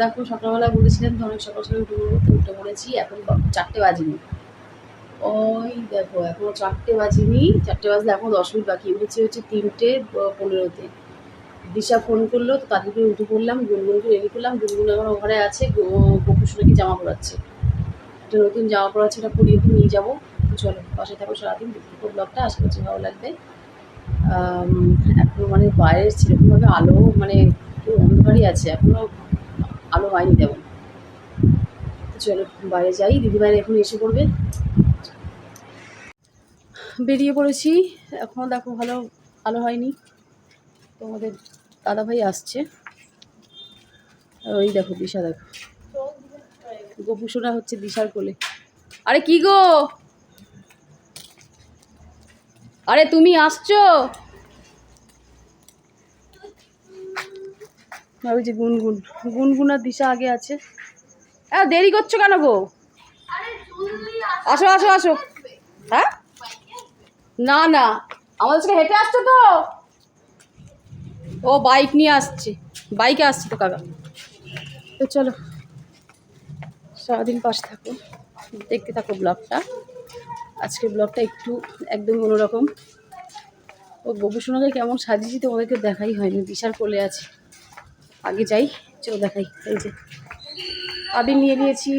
দেখো সকালবেলা বলেছিলাম তো অনেক সকাল সকাল উঠে পড়ব তো উঠে পড়েছি এখন চারটে বাজিনি। ওই দেখো, এখনও চারটে বাজিনি। চারটে বাজলে এখন দশ মিনিট বাকি। উঠেছি হচ্ছে তিনটে পনেরোতে। দিশা ফোন করল, তো তাদেরকে উঠে পড়লাম, গুনগুনকে রেডি করলাম। গুনগুন এখন ওখানে আছে গোপুসুনাকে জামা পরাচ্ছে। একটা নতুন জামা পরাচ্ছে, ওটা পরিয়ে নিয়ে যাব। চলো পাশে থাকো সারাদিন থাকো ব্লগটা, আশা করছি ভালো লাগবে। এখন মানে বাইরের সেরকমভাবে আলো মানে অন্ধকারই আছে, এখনও আলো হয়নি তেমন। চলো, বাইরে যাই দিদিভাইরা এখন এসে পড়বে। বেরিয়ে পড়েছি এখনও দেখো ভালো ভালো হয়নি। তোমাদের দাদাভাই আসছে। ওই দেখো দিশা, দেখো। গোপুসোনা হচ্ছে দিশার কোলে। আরে কি গো? আরে তুমি আসছো? ওই যে গুনগুন। গুনগুন আর দিশা আগে আছে। হ্যাঁ দেরি করছ কেন গো? আসো আসো আসো। হ্যাঁ? না না। আমাদের সাথে হেঁটে আসছো তো? ও, বাইক নিয়ে আসছে। বাইকে আসছে তো কাকা। তো চলো। সারাদিন পাশে থাকো। দেখতে থাকো ব্লগটা। আজকের ব্লগটা একটু একদম অন্যরকম। ও ববুসোনাকে কেমন সাজিয়েছি তোমাদেরকে দেখাই হয়নি। দিশার কোলে আছে। আগে যাই, চলো দেখাই, এই যে। আবির নিয়ে নিয়েছি।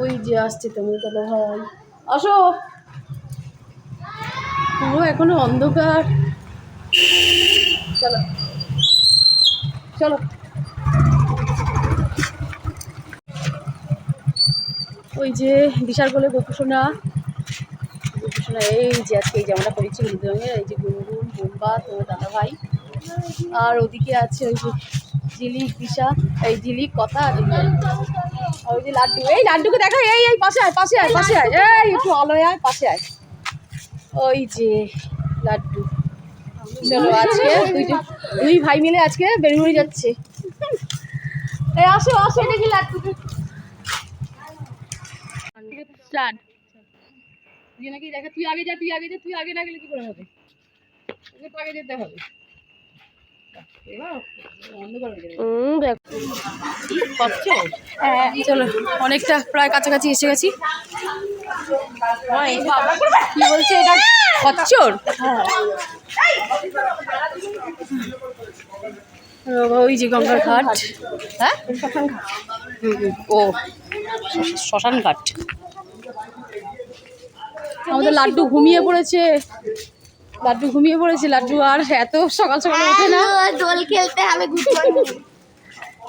ওই যে আসছে তোমার দাদা ভাই। আসো। পুরো এখনও অন্ধকার। চলো। চলো। ওই যে বিশাল বলে গোপুসোনা। গোপুসোনা, এই যে আজকে এই জামাটা পরেছি হলুদ রঙের এই যে গুনগুন বোম্বা তোমার দাদা ভাই আর ওদিকে আছে ওই যে ঝিলিক দিশা এই ঝিলিক কথা আর ওই যে লাড্ডু। এই লাড্ডুকে দেখা এই এই পাশে আয় পাশে আয় পাশে আয়। এই একটু আলোয় আয় পাশে আয়। ওই যে লাড্ডু। চলো আজকে দুইটা দুই ভাই মিলে আজকে বেলুড়ি যাচ্ছে। এই আসো আসো। দেখি লাড্ডু? স্টার্ট। তুই নাকি দেখা তুই আগে যা তুই আগে যা তুই আগে না গেলে কি করে হবে? আগে যেতে হবে এবার অন্ধকার হয়ে যাবে হ্যাঁ চলো অনেকটা প্রায় কাছাকাছি এসে গেছি কি বলছে এটা খচ্চর ওই যে গঙ্গার ঘাট হ্যাঁ ও শ্মশান ঘাট আমাদের লাড্ডু ঘুমিয়ে পড়েছে। লাড্ডু ঘুমিয়ে পড়েছে লাড্ডু আর এত সকাল সকাল ওঠে না। দোল খেলতে গুড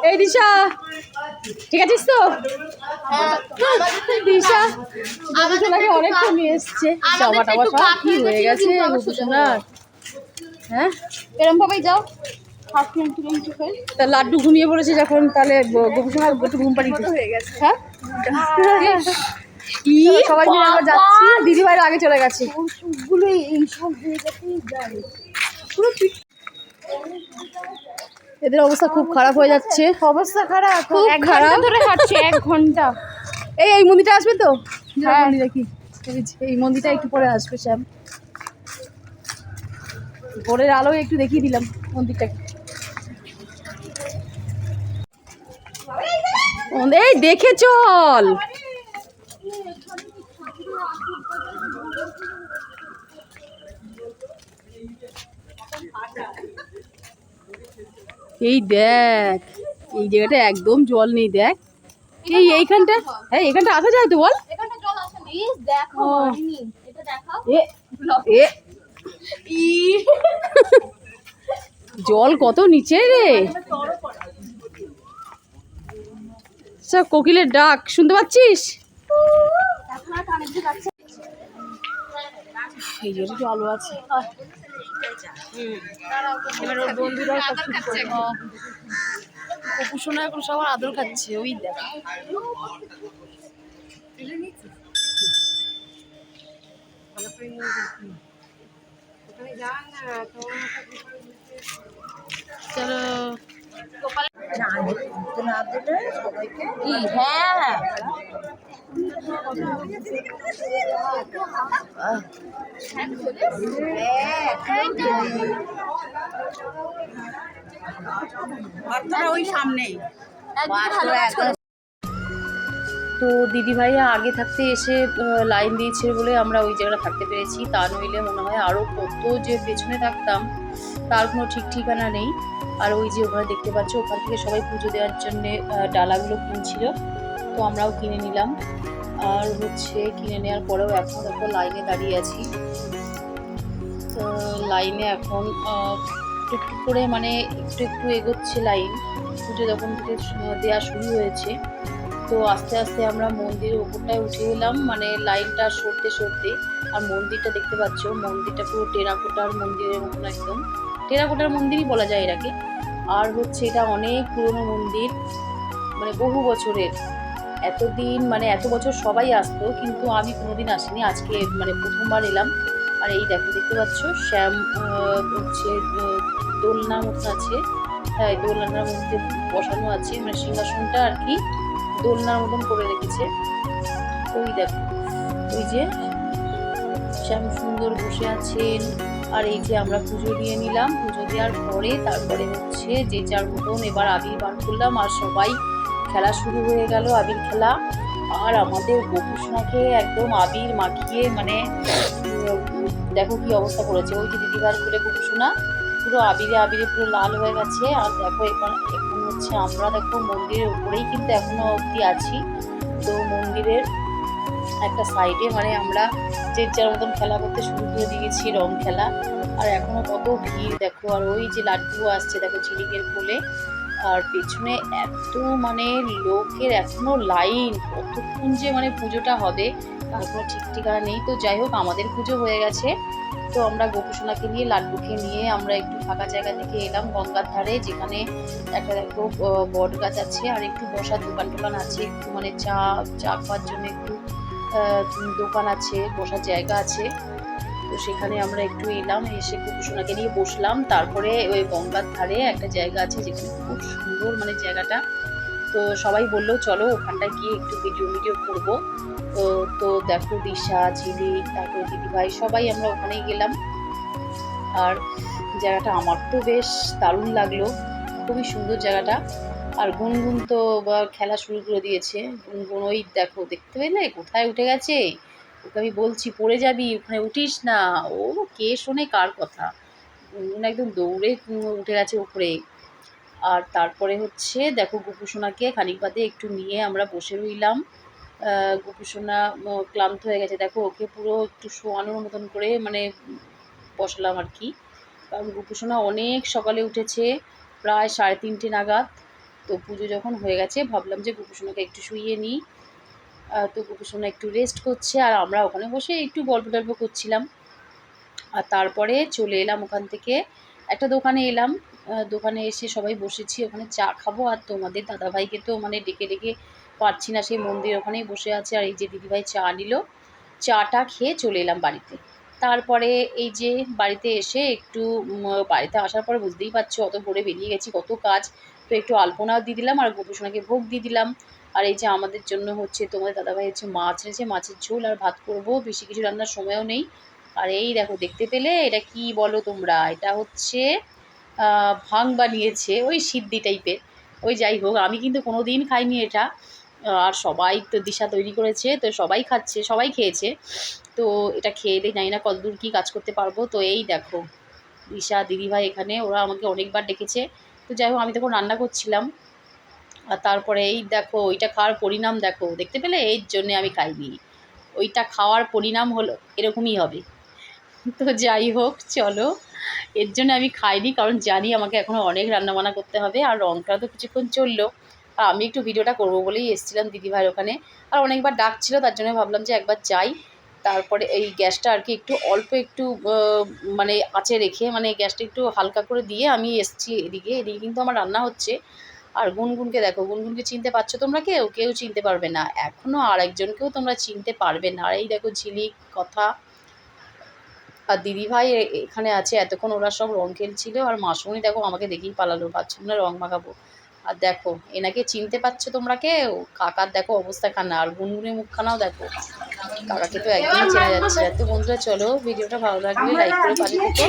এই দিশা ঠিক আছিস তো? দিশা গোপুসোনাকে অনেকক্ষণ নিয়ে এসছে। জামা টামা সব কি হয়ে গেছে গোপুসোনার হ্যাঁ? এরম ভাবেই যাও? হয়ে তা লাড্ডু ঘুমিয়ে পড়েছে যখন তাহলে গোপুসোনা একটু ঘুম পাড়িয়ে হয়ে গেছে। হ্যাঁ? সবাই মিলে আমরা যাচ্ছি। দিদি ভাইয়ের আগে চলে গেছে। জায়গাতেই যায় এদের অবস্থা খুব খারাপ হয়ে যাচ্ছে। অবস্থা খারাপ। খুব এক খারাপ। ঘণ্টা ধরে হাঁটছে এক ঘণ্টা। এই এই মন্দিরটা আসবে তো? হ্যাঁ। দেখি। এই মন্দিরটা একটু পরে আসবে শ্যাম। ভোরের আলো একটু দেখিয়ে দিলাম মন্দিরটাকে এই দেখে চল। এই দেখ এই জায়গাটা একদম জল নেই দেখ। এই এইখানটা হ্যাঁ এইখানটা আসা যায় তো বল? জল জল কত নিচে রে? কোকিলের ডাক শুনতে পাচ্ছিস? এই যে আছে। এবার ওর বন্ধুরাও সব শুট অপু সোনা এখন। সবার আদর খাচ্ছে ওই দেখ। চলো। বাচ্চারা ওই সামনেই তো দিদিভাইয়া আগে থাকতে এসে লাইন দিয়েছে বলে আমরা ওই জায়গাটা থাকতে পেরেছি। তা নইলে মনে হয় আরও কত যে পেছনে থাকতাম তার কোনো ঠিক ঠিকানা নেই। আর ওই যে ওখানে দেখতে পাচ্ছ ওখান থেকে সবাই পুজো দেওয়ার জন্য ডালাগুলো কিনছিল। তো আমরাও কিনে নিলাম। আর হচ্ছে কিনে নেওয়ার পরেও এখন দেখো লাইনে দাঁড়িয়ে আছি। তো লাইনে এখন আহ, একটু করে মানে একটু একটু এগোচ্ছে লাইন। পুজো যখন থেকে দেওয়া শুরু হয়েছে তো আস্তে আস্তে আমরা মন্দিরের উপরটায় উঠে এলাম মানে লাইনটা সরতে সরতে। আর মন্দিরটা দেখতে পাচ্ছ মন্দিরটা পুরো টেরাকোটার মন্দিরের মতন একদম। টেরাকোটার মন্দিরই বলা যায় এটাকে আর হচ্ছে এটা অনেক পুরনো মন্দির মানে বহু বছরের। এতদিন মানে এত বছর সবাই আসতো কিন্তু আমি কোনোদিন আসিনি। আজকে মানে প্রথমবার এলাম। আর এই দেখো দেখতে পাচ্ছ শ্যাম হচ্ছে আহ, দোলনার মতন আছে। হ্যাঁ দোলনার মধ্যে বসানো আছে মানে সিংহাসনটা আর কি। দোলনার মতন করে রেখেছে। ওই দেখো, ওই যে শ্যাম সুন্দর বসে আছেন। আর এই যে আমরা পুজো দিয়ে নিলাম, পুজো দেওয়ার পরে তারপরে হচ্ছে যে যার মতন এবার আবির বার করলাম আর সবাই খেলা শুরু হয়ে গেল আবির খেলা। আর আমাদের গোপুসোনাকে একদম আবির মাখিয়ে মানে দেখো কি অবস্থা করেছে। ওই যে দিদিবার খুলে গোপুসোনা পুরো আবিরে আবিরে পুরো লাল হয়ে গেছে। আর দেখো এখন হচ্ছে আমরা দেখো মন্দিরের উপরেই কিন্তু এখনও অব্দি আছি। তো মন্দিরের একটা সাইডে মানে আমরা যে যার মতন খেলা করতে শুরু করে দিয়েছি, রং খেলা, আর এখনও কত ভিড়, দেখো, আর ওই যে লাড্ডু আসছে, দেখো, ঝিলিকের কোলে। আর পেছনে এত মানে লোকের, এখনও লাইন কতক্ষণ যে মানে পুজোটা হবে, তার কোনো ঠিক ঠিকানা নেই। তো যাই হোক, আমাদের পুজো হয়ে গেছে। তো আমরা গোপুসোনাকে নিয়ে, লাড্ডুকে নিয়ে আমরা একটু ফাঁকা জায়গা থেকে এলাম গঙ্গার ধারে, যেখানে একটা দেখো বট গাছ আছে আর একটু বসার দোকান টোকান আছে। একটু মানে চা চা খাওয়ার জন্য একটু দোকান আছে, বসার জায়গা আছে। তো সেখানে আমরা একটু এলাম, এসে কুকুসোনাকে নিয়ে বসলাম। তারপরে ওই গঙ্গার ধারে একটা জায়গা আছে যেখানে খুব সুন্দর মানে জায়গাটা। তো সবাই বলল, চলো ওখানটায় গিয়ে একটু ভিডিও ভিডিও করব। তো তো দেখো দিশা, ঝিলি, তারপরে দিদিভাই, সবাই আমরা ওখানেই গেলাম। আর জায়গাটা আমার তো বেশ দারুণ লাগল, খুবই সুন্দর জায়গাটা। আর গুনগুন তো খেলা শুরু করে দিয়েছে। গুনগুন ওই দেখো, দেখতে পেলে? কোথায় উঠে গেছে? ওকে আমি বলছি, পড়ে যাবি, ওখানে উঠিস না। ও কে শোনে কার কথা? একদম দৌড়ে উঠে গেছে উপরে আর তারপরে হচ্ছে, দেখো গোপুসোনাকে খানিক বাদে একটু নিয়ে আমরা বসে রইলাম। গোপুসোনা ক্লান্ত হয়ে গেছে। দেখো, ওকে পুরো একটু শোয়ানোর মতন করে মানে বসালাম আর কি। কারণ গোপুসোনা অনেক সকালে উঠেছে, প্রায় সাড়ে তিনটে নাগাদ। তো পুজো যখন হয়ে গেছে, ভাবলাম যে গোপুসোনাকে একটু শুইয়ে নিই। তো গোপুসোনা একটু রেস্ট করছে আর আমরা ওখানে বসে একটু গল্প টল্প করছিলাম। আর তারপরে চলে এলাম ওখান থেকে। একটা দোকানে এলাম। দোকানে এসে সবাই বসেছি। ওখানে চা খাব আর তোমাদের দাদাভাইকে তো মানে ডেকে ডেকে পারছি না। সেই মন্দির ওখানেই বসে আছে। আর এই যে দিদিভাই চা নিল, চাটা খেয়ে চলে এলাম বাড়িতে। তারপরে এই যে বাড়িতে এসে একটু বাড়িতে আসার পরে বুঝতেই পারছ, অত ভোরে বেরিয়ে গেছি, কত কাজ। তো একটু আলপনাও দিয়ে দিলাম আর গোপুসোনাকে ভোগ দিয়ে দিলাম। আর এই যে আমাদের জন্য হচ্ছে তোমাদের দাদাভাই হচ্ছে মাছ এনেছে, মাছের ঝোল আর ভাত করব, বেশি কিছু রান্নার সময়ও নেই। আর এই দেখো, দেখতে পেলে এটা কি বলো তোমরা? এটা হচ্ছে ভাং বানিয়েছে ওই সিদ্ধি টাইপের। ওই যাই হোক, আমি কিন্তু কোনো দিন খাইনি এটা। আর সবাই তো দিশা তৈরি করেছে, তো সবাই খাচ্ছে, সবাই খেয়েছে। তো এটা খেয়ে দিয়ে জানি না কতদূর কী কাজ করতে পারব। তো এই দেখো, দিশা, দিদিভাই এখানে, ওরা আমাকে অনেকবার ডেকেছে। তো যাই হোক, আমি তখন রান্না করছিলাম। আর তারপরে এই দেখো, ওইটা খাওয়ার পরিণাম দেখো, দেখতে পেলে? এর জন্যে আমি খাইনি। ওইটা খাওয়ার পরিণাম হলো, এরকমই হবে। তো যাই হোক, চলো। এর জন্য আমি খাইনি, কারণ জানি আমাকে এখনও অনেক রান্নাবান্না করতে হবে, আর রঙটা তো কিছুক্ষণ চলল। আর আমি একটু ভিডিওটা করব বলেই এসেছিলাম দিদিভাইয়ের ওখানে। আর অনেকবার ডাকছিল, তার জন্য ভাবলাম যে একবার যাই। তারপরে এই গ্যাসটা আর কি একটু অল্প একটু মানে আঁচে রেখে মানে গ্যাসটা একটু হালকা করে দিয়ে আমি এসছি এদিকে। এদিকে কিন্তু আমার রান্না হচ্ছে। আর গুনগুনকে দেখো গুনগুনকে চিনতে পারছ তোমরা কেউ কেউ চিনতে পারবে না এখনও আরেকজনকেও তোমরা চিনতে পারবে না আর এই দেখো ঝিলিক কথা আর দিদিভাই এখানে আছে এতক্ষণ ওরা সব রং খেলছিল আর মাসুমনি দেখো আমাকে দেখেই পালালো ভাবছিলাম না রং মাখাবো আর দেখো এনাকে চিনতে পারছ তোমরা কেউ কাকার দেখো অবস্থা খানা আর গুনগুনের মুখখানাও দেখো কাকাকে তো একদমই চেনা যাচ্ছে না তো বন্ধুরা চলো ভিডিওটা ভালো লাগলে লাইক করে পাঠিয়ে দিতো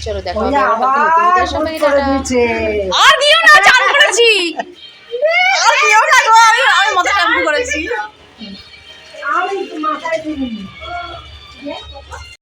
চলো দেখো আর আমি আমি মাথা শ্যাম্পু করেছি। আমি মাথায়